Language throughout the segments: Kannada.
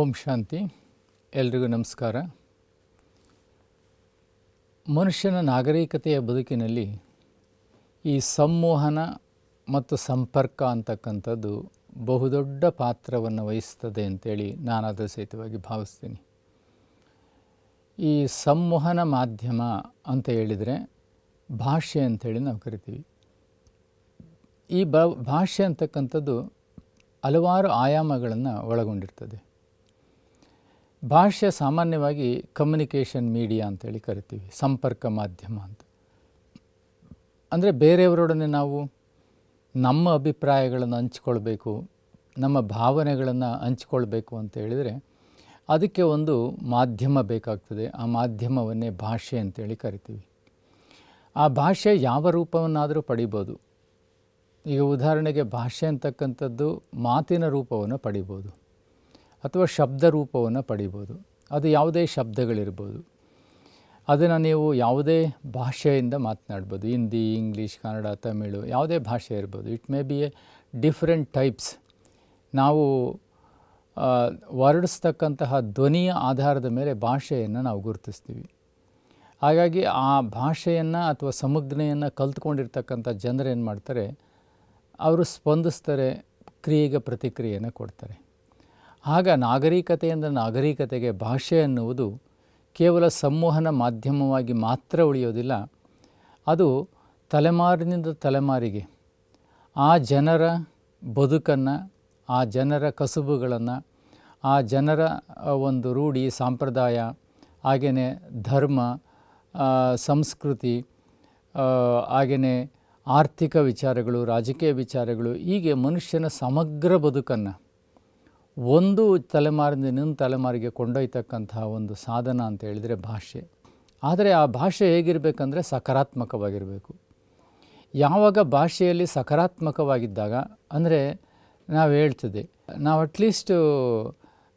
ಓಂ ಶಾಂತಿ, ಎಲ್ರಿಗೂ ನಮಸ್ಕಾರ. ಮನುಷ್ಯನ ನಾಗರಿಕತೆಯ ಬದುಕಿನಲ್ಲಿ ಈ ಸಂಮೋಹನ ಮತ್ತು ಸಂಪರ್ಕ ಅಂತಕ್ಕಂಥದ್ದು ಬಹುದೊಡ್ಡ ಪಾತ್ರವನ್ನು ವಹಿಸ್ತದೆ ಅಂತೇಳಿ ನಾನು ಅದರ ಸಹಿತವಾಗಿ ಭಾವಿಸ್ತೀನಿ. ಈ ಸಂವಹನ ಮಾಧ್ಯಮ ಅಂತ ಹೇಳಿದರೆ ಭಾಷೆ ಅಂಥೇಳಿ ನಾವು ಕರಿತೀವಿ. ಈ ಬ ಭಾಷೆ ಅಂತಕ್ಕಂಥದ್ದು ಹಲವಾರು ಆಯಾಮಗಳನ್ನು ಒಳಗೊಂಡಿರ್ತದೆ. ಭಾಷೆ ಸಾಮಾನ್ಯವಾಗಿ ಕಮ್ಯುನಿಕೇಷನ್ ಮೀಡಿಯಾ ಅಂತೇಳಿ ಕರಿತೀವಿ, ಸಂಪರ್ಕ ಮಾಧ್ಯಮ ಅಂತ. ಅಂದರೆ ಬೇರೆಯವರೊಡನೆ ನಾವು ನಮ್ಮ ಅಭಿಪ್ರಾಯಗಳನ್ನು ಹಂಚ್ಕೊಳ್ಬೇಕು, ನಮ್ಮ ಭಾವನೆಗಳನ್ನು ಹಂಚ್ಕೊಳ್ಬೇಕು ಅಂತ ಹೇಳಿದರೆ ಅದಕ್ಕೆ ಒಂದು ಮಾಧ್ಯಮ ಬೇಕಾಗ್ತದೆ, ಆ ಮಾಧ್ಯಮವನ್ನೇ ಭಾಷೆ ಅಂತೇಳಿ ಕರಿತೀವಿ. ಆ ಭಾಷೆ ಯಾವ ರೂಪವನ್ನಾದರೂ ಪಡಿಬೋದು. ಈಗ ಉದಾಹರಣೆಗೆ ಭಾಷೆ ಅಂತಕ್ಕಂಥದ್ದು ಮಾತಿನ ರೂಪವನ್ನು ಪಡಿಬೋದು. ಅಥವಾ ಶಬ್ದ ರೂಪವನ್ನು ಪಡಿಬೋದು. ಅದು ಯಾವುದೇ ಶಬ್ದಗಳಿರ್ಬೋದು. ಅದನ್ನು ನೀವು ಯಾವುದೇ ಭಾಷೆಯಿಂದ ಮಾತನಾಡ್ಬೋದು. ಹಿಂದಿ, ಇಂಗ್ಲೀಷ್, ಕನ್ನಡ, ತಮಿಳು ಯಾವುದೇ ಭಾಷೆ ಇರ್ಬೋದು. It may be a different types ನಾವು ಹೊರಡಿಸ್ತಕ್ಕಂತಹ ಧ್ವನಿಯ ಆಧಾರದ ಮೇಲೆ ಭಾಷೆಯನ್ನು ನಾವು ಗುರುತಿಸ್ತೀವಿ. ಹಾಗಾಗಿ ಆ ಭಾಷೆಯನ್ನು ಅಥವಾ ಸಮಗ್ನೆಯನ್ನು ಕಲ್ತ್ಕೊಂಡಿರ್ತಕ್ಕಂಥ ಜನರು ಏನು ಮಾಡ್ತಾರೆ, ಅವರು ಸ್ಪಂದಿಸ್ತಾರೆ, ಕ್ರಿಯೆಗೆ ಪ್ರತಿಕ್ರಿಯೆಯನ್ನು ಕೊಡ್ತಾರೆ. ಆಗ ನಾಗರಿಕತೆಯಿಂದ ನಾಗರಿಕತೆಗೆ ಭಾಷೆ ಅನ್ನುವುದು ಕೇವಲ ಸಂವಹನ ಮಾಧ್ಯಮವಾಗಿ ಮಾತ್ರ ಉಳಿಯೋದಿಲ್ಲ. ಅದು ತಲೆಮಾರಿನಿಂದ ತಲೆಮಾರಿಗೆ, ಆ ಜನರ ಬದುಕನ್ನು, ಆ ಜನರ ಕಸುಬುಗಳನ್ನು, ಆ ಜನರ ಒಂದು ರೂಢಿ, ಸಂಪ್ರದಾಯ ಹಾಗೆಯೇ ಧರ್ಮ ಸಂಸ್ಕೃತಿ ಹಾಗೆಯೇ ಆರ್ಥಿಕ ವಿಚಾರಗಳು, ರಾಜಕೀಯ ವಿಚಾರಗಳು, ಹೀಗೆ ಮನುಷ್ಯನ ಸಮಗ್ರ ಬದುಕನ್ನು ಒಂದು ತಲೆಮಾರಿಂದ ಇನ್ನೊಂದು ತಲೆಮಾರಿಗೆ ಕೊಂಡೊಯ್ತಕ್ಕಂತಹ ಒಂದು ಸಾಧನ ಅಂತ ಹೇಳಿದರೆ ಭಾಷೆ. ಆದರೆ ಆ ಭಾಷೆ ಹೇಗಿರಬೇಕಂದ್ರೆ ಸಕಾರಾತ್ಮಕವಾಗಿರಬೇಕು. ಯಾವಾಗ ಭಾಷೆಯಲ್ಲಿ ಸಕಾರಾತ್ಮಕವಾಗಿದ್ದಾಗ, ಅಂದರೆ ನಾವು ಹೇಳ್ತದೆ ನಾವು ಅಟ್ಲೀಸ್ಟು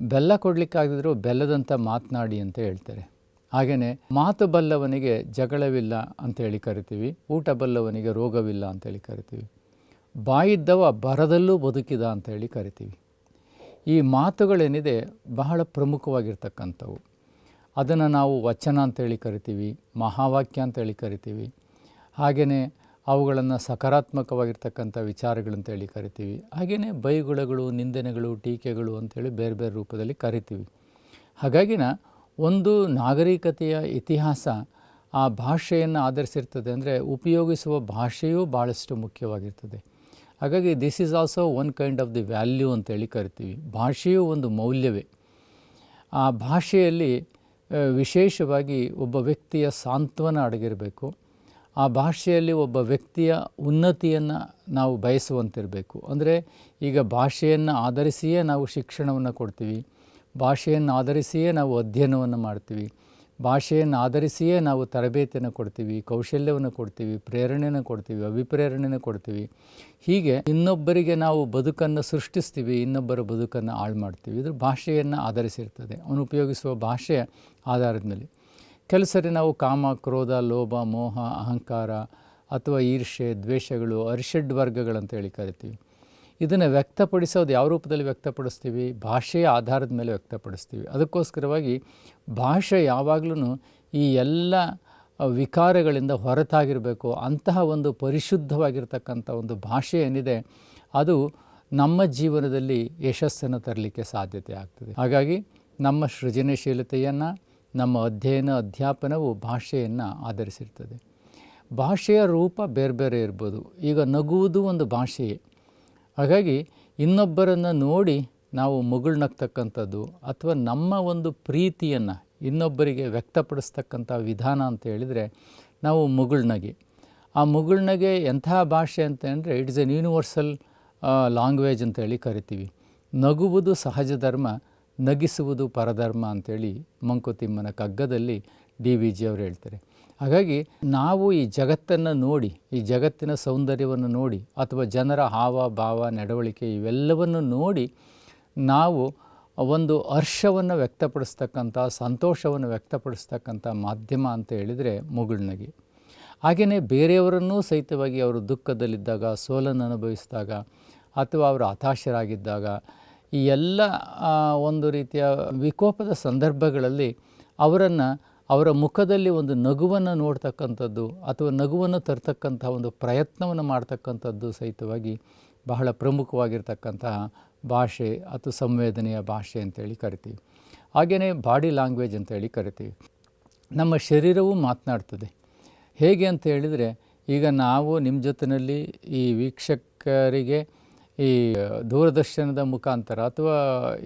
ಬೆಲ್ಲ ಕೊಡಲಿಕ್ಕಾಗದಿದ್ರೂ ಬೆಲ್ಲದಂಥ ಮಾತನಾಡಿ ಅಂತ ಹೇಳ್ತಾರೆ. ಹಾಗೆಯೇ ಮಾತು ಬಲ್ಲವನಿಗೆ ಜಗಳವಿಲ್ಲ ಅಂತೇಳಿ ಕರಿತೀವಿ, ಊಟ ಬಲ್ಲವನಿಗೆ ರೋಗವಿಲ್ಲ ಅಂತೇಳಿ ಕರಿತೀವಿ, ಬಾಯಿದ್ದವ ಬರದಲ್ಲೂ ಬದುಕಿದ ಅಂತೇಳಿ ಕರಿತೀವಿ. ಈ ಮಾತುಗಳೇನಿದೆ ಬಹಳ ಪ್ರಮುಖವಾಗಿರ್ತಕ್ಕಂಥವು. ಅದನ್ನು ನಾವು ವಚನ ಅಂತೇಳಿ ಕರಿತೀವಿ, ಮಹಾವಾಕ್ಯ ಅಂತೇಳಿ ಕರಿತೀವಿ ಹಾಗೆಯೇ ಅವುಗಳನ್ನು ಸಕಾರಾತ್ಮಕವಾಗಿರ್ತಕ್ಕಂಥ ವಿಚಾರಗಳಂತೇಳಿ ಕರಿತೀವಿ ಹಾಗೆಯೇ ಬೈಗುಳಗಳು, ನಿಂದನೆಗಳು, ಟೀಕೆಗಳು ಅಂತೇಳಿ ಬೇರೆ ಬೇರೆ ರೂಪದಲ್ಲಿ ಕರಿತೀವಿ. ಹಾಗಾಗಿನ ಒಂದು ನಾಗರಿಕತೆಯ ಇತಿಹಾಸ ಆ ಭಾಷೆಯನ್ನು ಆಧರಿಸಿರ್ತದೆ ಅಂದರೆ ಉಪಯೋಗಿಸುವ ಭಾಷೆಯೂ ಭಾಳಷ್ಟು ಮುಖ್ಯವಾಗಿರ್ತದೆ. ಹಾಗಾಗಿ this is also one kind of the value ಅಂತೇಳಿ ಕರಿತೀವಿ. ಭಾಷೆಯು ಒಂದು ಮೌಲ್ಯವೇ. ಆ ಭಾಷೆಯಲ್ಲಿ ವಿಶೇಷವಾಗಿ ಒಬ್ಬ ವ್ಯಕ್ತಿಯ ಸಾಂತ್ವನ ಅಡಗಿರಬೇಕು. ಆ ಭಾಷೆಯಲ್ಲಿ ಒಬ್ಬ ವ್ಯಕ್ತಿಯ ಉನ್ನತಿಯನ್ನು ನಾವು ಬಯಸುವಂತಿರಬೇಕು. ಅಂದರೆ ಈಗ ಭಾಷೆಯನ್ನು ಆಧರಿಸಿಯೇ ನಾವು ಶಿಕ್ಷಣವನ್ನು ಕೊಡ್ತೀವಿ. ಭಾಷೆಯನ್ನು ಆಧರಿಸಿಯೇ ನಾವು ಅಧ್ಯಯನವನ್ನು ಮಾಡ್ತೀವಿ. ಭಾಷೆಯನ್ನು ಆಧರಿಸಿಯೇ ನಾವು ತರಬೇತಿಯನ್ನು ಕೊಡ್ತೀವಿ, ಕೌಶಲ್ಯವನ್ನು ಕೊಡ್ತೀವಿ, ಪ್ರೇರಣೆಯನ್ನು ಕೊಡ್ತೀವಿ, ಅಭಿಪ್ರೇರಣೆಯನ್ನು ಕೊಡ್ತೀವಿ. ಹೀಗೆ ಇನ್ನೊಬ್ಬರಿಗೆ ನಾವು ಬದುಕನ್ನು ಸೃಷ್ಟಿಸ್ತೀವಿ, ಇನ್ನೊಬ್ಬರ ಬದುಕನ್ನು ಹಾಳು ಮಾಡ್ತೀವಿ. ಇದು ಭಾಷೆಯನ್ನು ಆಧರಿಸಿರ್ತದೆ ಅವನು ಉಪಯೋಗಿಸುವ ಭಾಷೆ ಆಧಾರದ ಮೇಲೆ ಕೆಲಸರಿ ನಾವು ಕಾಮ, ಕ್ರೋಧ, ಲೋಭ, ಮೋಹ, ಅಹಂಕಾರ ಅಥವಾ ಈರ್ಷೆ ದ್ವೇಷಗಳು, ಅರಿಷಡ್ ವರ್ಗಗಳಂತ ಹೇಳಿ ಕರಿತೀವಿ. ಇದನ್ನು ವ್ಯಕ್ತಪಡಿಸೋದು ಯಾವ ರೂಪದಲ್ಲಿ ವ್ಯಕ್ತಪಡಿಸ್ತೀವಿ? ಭಾಷೆಯ ಆಧಾರದ ಮೇಲೆ ವ್ಯಕ್ತಪಡಿಸ್ತೀವಿ. ಅದಕ್ಕೋಸ್ಕರವಾಗಿ ಭಾಷೆ ಯಾವಾಗಲೂ ಈ ಎಲ್ಲ ವಿಕಾರಗಳಿಂದ ಹೊರತಾಗಿರಬೇಕು. ಅಂತಹ ಒಂದು ಪರಿಶುದ್ಧವಾಗಿರ್ತಕ್ಕಂಥ ಒಂದು ಭಾಷೆ ಏನಿದೆ, ಅದು ನಮ್ಮ ಜೀವನದಲ್ಲಿ ಯಶಸ್ಸನ್ನು ತರಲಿಕ್ಕೆ ಸಾಧ್ಯತೆ ಆಗ್ತದೆ. ಹಾಗಾಗಿ ನಮ್ಮ ಸೃಜನಶೀಲತೆಯನ್ನು, ನಮ್ಮ ಅಧ್ಯಯನ ಅಧ್ಯಾಪನವು ಭಾಷೆಯನ್ನು ಆಧರಿಸಿರ್ತದೆ. ಭಾಷೆಯ ರೂಪ ಬೇರೆ ಬೇರೆ ಇರ್ಬೋದು. ಈಗ ನಗುವುದು ಒಂದು ಭಾಷೆಯೇ. ಹಾಗಾಗಿ ಇನ್ನೊಬ್ಬರನ್ನು ನೋಡಿ ನಾವು ಮುಗುಳ್ನಗ್ತಕ್ಕಂಥದ್ದು ಅಥವಾ ನಮ್ಮ ಒಂದು ಪ್ರೀತಿಯನ್ನು ಇನ್ನೊಬ್ಬರಿಗೆ ವ್ಯಕ್ತಪಡಿಸ್ತಕ್ಕಂಥ ವಿಧಾನ ಅಂತ ಹೇಳಿದರೆ ನಾವು ಮುಗುಳ್ನಗೆ. ಆ ಮುಗುಳ್ನಗೆ ಎಂಥ ಭಾಷೆ ಅಂತ ಅಂದರೆ ಇಟ್ಸ್ ಎನ್ ಯೂನಿವರ್ಸಲ್ ಲಾಂಗ್ವೇಜ್ ಅಂತೇಳಿ ಕರಿತೀವಿ. ನಗುವುದು ಸಹಜ ಧರ್ಮ, ನಗಿಸುವುದು ಪರಧರ್ಮ ಅಂಥೇಳಿ ಮಂಕುತಿಮ್ಮನ ಕಗ್ಗದಲ್ಲಿ ಡಿ ವಿ ಜಿ ಅವರು ಹೇಳ್ತಾರೆ. ಹಾಗಾಗಿ ನಾವು ಈ ಜಗತ್ತನ್ನು ನೋಡಿ, ಈ ಜಗತ್ತಿನ ಸೌಂದರ್ಯವನ್ನು ನೋಡಿ, ಅಥವಾ ಜನರ ಹಾವ, ಭಾವ, ನಡವಳಿಕೆ ಇವೆಲ್ಲವನ್ನು ನೋಡಿ ನಾವು ಒಂದು ಹರ್ಷವನ್ನು ವ್ಯಕ್ತಪಡಿಸ್ತಕ್ಕಂಥ, ಸಂತೋಷವನ್ನು ವ್ಯಕ್ತಪಡಿಸ್ತಕ್ಕಂಥ ಮಾಧ್ಯಮ ಅಂತ ಹೇಳಿದರೆ ಮುಗುಳ್ನಗಿ ಹಾಗೆಯೇ ಬೇರೆಯವರನ್ನೂ ಸಹಿತವಾಗಿ ಅವರು ದುಃಖದಲ್ಲಿದ್ದಾಗ, ಸೋಲನ್ನು ಅನುಭವಿಸಿದಾಗ, ಅಥವಾ ಅವರು ಹತಾಶರಾಗಿದ್ದಾಗ, ಈ ಎಲ್ಲ ಒಂದು ರೀತಿಯ ವಿಕೋಪದ ಸಂದರ್ಭಗಳಲ್ಲಿ ಅವರನ್ನು ಅವರ ಮುಖದಲ್ಲಿ ಒಂದು ನಗುವನ್ನು ನೋಡ್ತಕ್ಕಂಥದ್ದು ಅಥವಾ ನಗುವನ್ನು ತರ್ತಕ್ಕಂಥ ಒಂದು ಪ್ರಯತ್ನವನ್ನು ಮಾಡ್ತಕ್ಕಂಥದ್ದು ಸಹಿತವಾಗಿ ಬಹಳ ಪ್ರಮುಖವಾಗಿರ್ತಕ್ಕಂತಹ ಭಾಷೆ ಅಥವಾ ಸಂವೇದನೆಯ ಭಾಷೆ ಅಂತೇಳಿ ಕರಿತೀವಿ. ಹಾಗೆಯೇ ಬಾಡಿ ಲ್ಯಾಂಗ್ವೇಜ್ ಅಂತೇಳಿ ಕರಿತೀವಿ. ನಮ್ಮ ಶರೀರವೂ ಮಾತನಾಡ್ತದೆ. ಹೇಗೆ ಅಂತ ಹೇಳಿದರೆ ಈಗ ನಾವು ನಿಮ್ಮ ಜೊತೆಯಲ್ಲಿ ಈ ವೀಕ್ಷಕರಿಗೆ ಈ ದೂರದರ್ಶನದ ಮುಖಾಂತರ ಅಥವಾ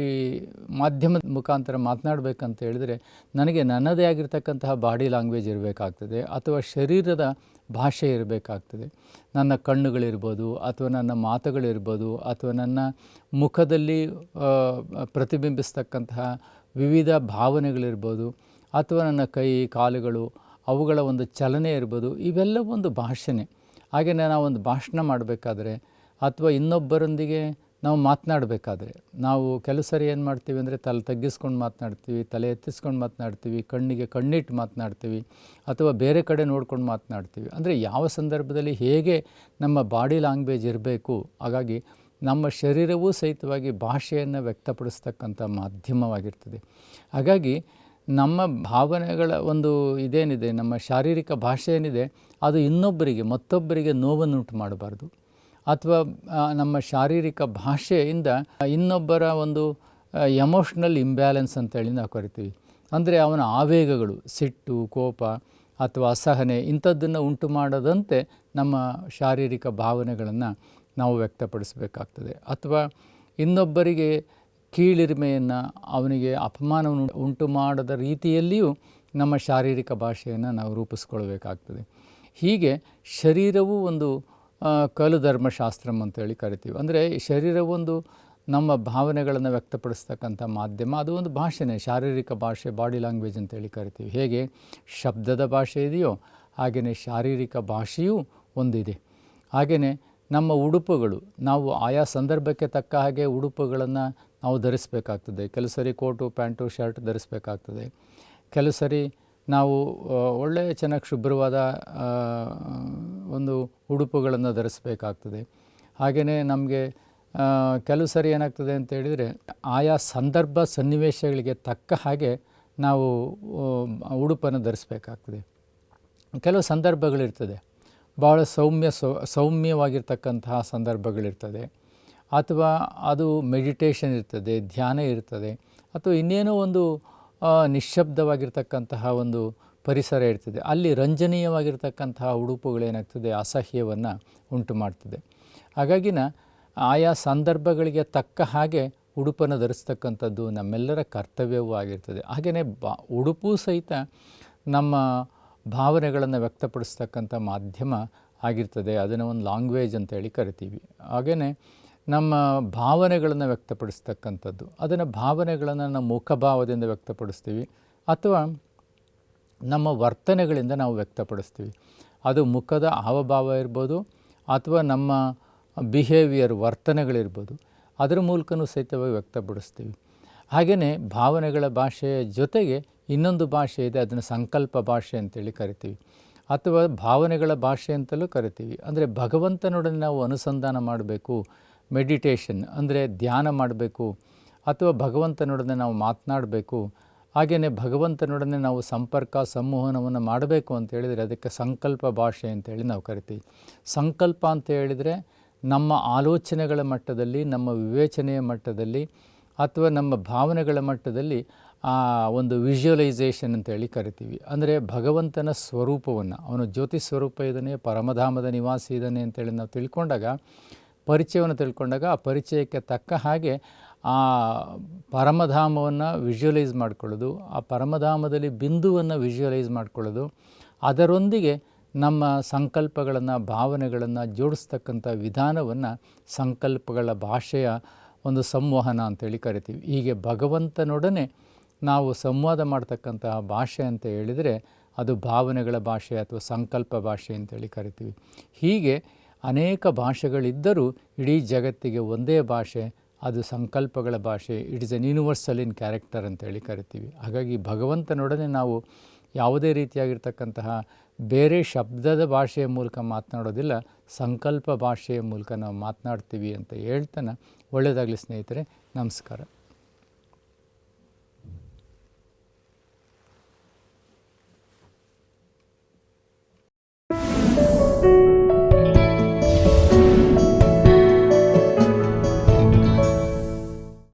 ಈ ಮಾಧ್ಯಮದ ಮುಖಾಂತರ ಮಾತನಾಡಬೇಕಂತ ಹೇಳಿದರೆ ನನಗೆ ನನ್ನದೇ ಆಗಿರ್ತಕ್ಕಂತಹ ಬಾಡಿ ಲ್ಯಾಂಗ್ವೇಜ್ ಇರಬೇಕಾಗ್ತದೆ ಅಥವಾ ಶರೀರದ ಭಾಷೆ ಇರಬೇಕಾಗ್ತದೆ. ನನ್ನ ಕಣ್ಣುಗಳಿರ್ಬೋದು ಅಥವಾ ನನ್ನ ಮಾತುಗಳಿರ್ಬೋದು ಅಥವಾ ನನ್ನ ಮುಖದಲ್ಲಿ ಪ್ರತಿಬಿಂಬಿಸ್ತಕ್ಕಂತಹ ವಿವಿಧ ಭಾವನೆಗಳಿರ್ಬೋದು ಅಥವಾ ನನ್ನ ಕೈ, ಕಾಲುಗಳು, ಅವುಗಳ ಒಂದು ಚಲನೆ ಇರ್ಬೋದು ಇವೆಲ್ಲ ಒಂದು ಭಾಷೆನೇ. ಹಾಗೆಯೇ ಒಂದು ಭಾಷಣ ಮಾಡಬೇಕಾದ್ರೆ ಅಥವಾ ಇನ್ನೊಬ್ಬರೊಂದಿಗೆ ನಾವು ಮಾತನಾಡಬೇಕಾದ್ರೆ. ನಾವು ಕೆಲವು ಸರಿ ಏನು ಮಾಡ್ತೀವಿ ಅಂದರೆ ತಲೆ ತಗ್ಗಿಸ್ಕೊಂಡು ಮಾತನಾಡ್ತೀವಿ, ತಲೆ ಎತ್ತಿಸ್ಕೊಂಡು ಮಾತನಾಡ್ತೀವಿ, ಕಣ್ಣಿಗೆ ಕಣ್ಣಿಟ್ಟು ಮಾತನಾಡ್ತೀವಿ, ಅಥವಾ ಬೇರೆ ಕಡೆ ನೋಡ್ಕೊಂಡು ಮಾತನಾಡ್ತೀವಿ. ಅಂದರೆ ಯಾವ ಸಂದರ್ಭದಲ್ಲಿ ಹೇಗೆ ನಮ್ಮ ಬಾಡಿ ಲ್ಯಾಂಗ್ವೇಜ್ ಇರಬೇಕು, ಹಾಗಾಗಿ ನಮ್ಮ ಶರೀರವೂ ಸಹಿತವಾಗಿ ಭಾಷೆಯನ್ನು ವ್ಯಕ್ತಪಡಿಸ್ತಕ್ಕಂಥ ಮಾಧ್ಯಮವಾಗಿರ್ತದೆ. ಹಾಗಾಗಿ ನಮ್ಮ ಭಾವನೆಗಳ ಒಂದು ಇದೇನಿದೆ, ನಮ್ಮ ಶಾರೀರಿಕ ಭಾಷೆ ಏನಿದೆ ಅದು ಇನ್ನೊಬ್ಬರಿಗೆ, ಮತ್ತೊಬ್ಬರಿಗೆ ನೋವನ್ನುಂಟು ಮಾಡಬಾರ್ದು. ಅಥವಾ ನಮ್ಮ ಶಾರೀರಿಕ ಭಾಷೆಯಿಂದ ಇನ್ನೊಬ್ಬರ ಒಂದು ಎಮೋಷ್ನಲ್ ಇಂಬ್ಯಾಲೆನ್ಸ್ ಅಂತೇಳಿ ನಾವು ಕರಿತೀವಿ. ಅಂದರೆ ಅವನ ಆವೇಗಗಳು, ಸಿಟ್ಟು, ಕೋಪ ಅಥವಾ ಅಸಹನೆ ಇಂಥದ್ದನ್ನು ಉಂಟು ಮಾಡದಂತೆ ನಮ್ಮ ಶಾರೀರಿಕ ಭಾವನೆಗಳನ್ನು ನಾವು ವ್ಯಕ್ತಪಡಿಸಬೇಕಾಗ್ತದೆ. ಅಥವಾ ಇನ್ನೊಬ್ಬರಿಗೆ ಕೀಳಿರಿಮೆಯನ್ನು, ಅವನಿಗೆ ಅಪಮಾನವನ್ನು ಉಂಟು ಮಾಡದ ರೀತಿಯಲ್ಲಿಯೂ ನಮ್ಮ ಶಾರೀರಿಕ ಭಾಷೆಯನ್ನು ನಾವು ರೂಪಿಸ್ಕೊಳ್ಬೇಕಾಗ್ತದೆ. ಹೀಗೆ ಶರೀರವು ಒಂದು ಕಲು ಧರ್ಮಶಾಸ್ತ್ರಂ ಅಂತೇಳಿ ಕರಿತೀವಿ. ಅಂದರೆ ಒಂದು ನಮ್ಮ ಭಾವನೆಗಳನ್ನು ವ್ಯಕ್ತಪಡಿಸ್ತಕ್ಕಂಥ ಮಾಧ್ಯಮ. ಅದು ಒಂದು ಭಾಷೆನೇ, ಶಾರೀರಿಕ ಭಾಷೆ, ಬಾಡಿ ಲ್ಯಾಂಗ್ವೇಜ್ ಅಂತೇಳಿ ಕರಿತೀವಿ. ಹೇಗೆ? ಶಬ್ದದ ಭಾಷೆ ಇದೆಯೋ ಹಾಗೆಯೇ ಶಾರೀರಿಕ ಭಾಷೆಯೂ ಒಂದಿದೆ. ಹಾಗೆಯೇ ನಮ್ಮ ಉಡುಪುಗಳು, ನಾವು ಆಯಾ ಸಂದರ್ಭಕ್ಕೆ ತಕ್ಕ ಹಾಗೆ ಉಡುಪುಗಳನ್ನು ನಾವು ಧರಿಸಬೇಕಾಗ್ತದೆ. ಕೆಲವು ಸರಿ ಕೋಟು, ಪ್ಯಾಂಟು, ಶರ್ಟ್ ಧರಿಸಬೇಕಾಗ್ತದೆ. ಕೆಲವು ಸರಿ ನಾವು ಒಳ್ಳೆಯ ಚೆನ್ನಾಗಿ ಶುಭ್ರವಾದ ಒಂದು ಉಡುಪುಗಳನ್ನು ಧರಿಸಬೇಕಾಗ್ತದೆ. ಹಾಗೆಯೇ ನಮಗೆ ಕೆಲವು ಸರಿ ಏನಾಗ್ತದೆ ಅಂತ ಹೇಳಿದರೆ ಆಯಾ ಸಂದರ್ಭ ಸನ್ನಿವೇಶಗಳಿಗೆ ತಕ್ಕ ಹಾಗೆ ನಾವು ಉಡುಪನ್ನು ಧರಿಸಬೇಕಾಗ್ತದೆ. ಕೆಲವು ಸಂದರ್ಭಗಳಿರ್ತದೆ. ಭಾಳ ಸೌಮ್ಯ, ಸೌ, ಸೌಮ್ಯವಾಗಿರ್ತಕ್ಕಂತಹ ಸಂದರ್ಭಗಳಿರ್ತದೆ. ಅಥವಾ ಅದು ಮೆಡಿಟೇಷನ್ ಇರ್ತದೆ, ಧ್ಯಾನ ಇರ್ತದೆ. ಅಥವಾ ಇನ್ನೇನೋ ಒಂದು ನಿಶ್ಶಬ್ದವಾಗಿರ್ತಕ್ಕಂತಹ ಒಂದು ಪರಿಸರ ಇರ್ತದೆ. ಅಲ್ಲಿ ರಂಜನೀಯವಾಗಿರ್ತಕ್ಕಂತಹ ಉಡುಪುಗಳೇನಾಗ್ತದೆ, ಅಸಹ್ಯವನ್ನು ಉಂಟು ಮಾಡ್ತದೆ. ಹಾಗಾಗಿನ ಆಯಾ ಸಂದರ್ಭಗಳಿಗೆ ತಕ್ಕ ಹಾಗೆ ಉಡುಪನ್ನು ಧರಿಸ್ತಕ್ಕಂಥದ್ದು ನಮ್ಮೆಲ್ಲರ ಕರ್ತವ್ಯವೂ ಆಗಿರ್ತದೆ. ಹಾಗೆಯೇ ಬಾ, ಉಡುಪು ಸಹಿತ ನಮ್ಮ ಭಾವನೆಗಳನ್ನು ವ್ಯಕ್ತಪಡಿಸ್ತಕ್ಕಂಥ ಮಾಧ್ಯಮ ಆಗಿರ್ತದೆ. ಅದನ್ನು ಒಂದು ಲ್ಯಾಂಗ್ವೇಜ್ ಅಂತೇಳಿ ಕರಿತೀವಿ. ಹಾಗೆಯೇ ನಮ್ಮ ಭಾವನೆಗಳನ್ನು ವ್ಯಕ್ತಪಡಿಸ್ತಕ್ಕಂಥದ್ದು, ಅದನ್ನು ಭಾವನೆಗಳನ್ನು ನಮ್ಮ ಮುಖಭಾವದಿಂದ ವ್ಯಕ್ತಪಡಿಸ್ತೀವಿ. ಅಥವಾ ನಮ್ಮ ವರ್ತನೆಗಳಿಂದ ನಾವು ವ್ಯಕ್ತಪಡಿಸ್ತೀವಿ. ಅದು ಮುಖದ ಹಾವಭಾವ ಇರ್ಬೋದು ಅಥವಾ ನಮ್ಮ ಬಿಹೇವಿಯರ್ ವರ್ತನೆಗಳಿರ್ಬೋದು. ಅದರ ಮೂಲಕನೂ ಸಹಿತವಾಗಿ ವ್ಯಕ್ತಪಡಿಸ್ತೀವಿ. ಹಾಗೆಯೇ ಭಾವನೆಗಳ ಭಾಷೆಯ ಜೊತೆಗೆ ಇನ್ನೊಂದು ಭಾಷೆ ಇದೆ, ಅದನ್ನು ಸಂಕಲ್ಪ ಭಾಷೆ ಅಂತೇಳಿ ಕರಿತೀವಿ. ಅಥವಾ ಭಾವನೆಗಳ ಭಾಷೆ ಅಂತಲೂ ಕರಿತೀವಿ. ಅಂದರೆ ಭಗವಂತನೊಡನೆ ನಾವು ಅನುಸಂಧಾನ ಮಾಡಬೇಕು ಮೆಡಿಟೇಷನ್ ಅಂದರೆ ಧ್ಯಾನ ಮಾಡಬೇಕು, ಅಥವಾ ಭಗವಂತನೊಡನೆ ನಾವು ಮಾತನಾಡಬೇಕು ಹಾಗೆಯೇ ಭಗವಂತನೊಡನೆ ನಾವು ಸಂಪರ್ಕ, ಸಂವಹನವನ್ನು ಮಾಡಬೇಕು ಅಂತ ಹೇಳಿದರೆ ಅದಕ್ಕೆ ಸಂಕಲ್ಪ ಭಾಷೆ ಅಂತೇಳಿ ನಾವು ಕರಿತೀವಿ. ಸಂಕಲ್ಪ ಅಂತ ಹೇಳಿದರೆ ನಮ್ಮ ಆಲೋಚನೆಗಳ ಮಟ್ಟದಲ್ಲಿ, ನಮ್ಮ ವಿವೇಚನೆಯ ಮಟ್ಟದಲ್ಲಿ ಅಥವಾ ನಮ್ಮ ಭಾವನೆಗಳ ಮಟ್ಟದಲ್ಲಿ ಆ ಒಂದು ವಿಜುವಲೈಸೇಷನ್ ಅಂತೇಳಿ ಕರಿತೀವಿ. ಅಂದರೆ ಭಗವಂತನ ಸ್ವರೂಪವನ್ನು, ಅವನು ಜ್ಯೋತಿ ಸ್ವರೂಪ ಇದ್ದಾನೆ ಪರಮಧಾಮದ ನಿವಾಸಿ ಇದ್ದಾನೆ ಅಂತೇಳಿ ನಾವು ತಿಳ್ಕೊಂಡಾಗ, ಪರಿಚಯವನ್ನು ತಿಳ್ಕೊಂಡಾಗ ಆ ಪರಿಚಯಕ್ಕೆ ತಕ್ಕ ಹಾಗೆ ಆ ಪರಮಧಾಮವನ್ನು ವಿಜುವಲೈಸ್ ಮಾಡ್ಕೊಳ್ಳೋದು, ಆ ಪರಮಧಾಮದಲ್ಲಿ ಬಿಂದುವನ್ನು ವಿಜುವಲೈಸ್ ಮಾಡ್ಕೊಳ್ಳೋದು, ಅದರೊಂದಿಗೆ ನಮ್ಮ ಸಂಕಲ್ಪಗಳನ್ನು, ಭಾವನೆಗಳನ್ನು ಜೋಡಿಸ್ತಕ್ಕಂಥ ವಿಧಾನವನ್ನು ಸಂಕಲ್ಪಗಳ ಭಾಷೆಯ ಒಂದು ಸಂವಹನ ಅಂತೇಳಿ ಕರಿತೀವಿ. ಹೀಗೆ ಭಗವಂತನೊಡನೆ ನಾವು ಸಂವಾದ ಮಾಡ್ತಕ್ಕಂತಹ ಭಾಷೆ ಅಂತ ಹೇಳಿದರೆ ಅದು ಭಾವನೆಗಳ ಭಾಷೆ ಅಥವಾ ಸಂಕಲ್ಪ ಭಾಷೆ ಅಂತೇಳಿ ಕರಿತೀವಿ. ಹೀಗೆ ಅನೇಕ ಭಾಷೆಗಳಿದ್ದರೂ ಇಡೀ ಜಗತ್ತಿಗೆ ಒಂದೇ ಭಾಷೆ ಅದು ಸಂಕಲ್ಪಗಳ ಭಾಷೆ it is an universal in character ಅಂತೇಳಿ ಕರಿತೀವಿ. ಹಾಗಾಗಿ ಭಗವಂತನೊಡನೆ ನಾವು ಯಾವುದೇ ರೀತಿಯಾಗಿರ್ತಕ್ಕಂತಹ ಬೇರೆ ಶಬ್ದದ ಭಾಷೆಯ ಮೂಲಕ ಮಾತನಾಡೋದಿಲ್ಲ, ಸಂಕಲ್ಪ ಭಾಷೆಯ ಮೂಲಕ ನಾವು ಮಾತನಾಡ್ತೀವಿ ಅಂತ ಹೇಳ್ತಾನೆ. ಒಳ್ಳೆಯದಾಗಲಿ ಸ್ನೇಹಿತರೆ, ನಮಸ್ಕಾರ.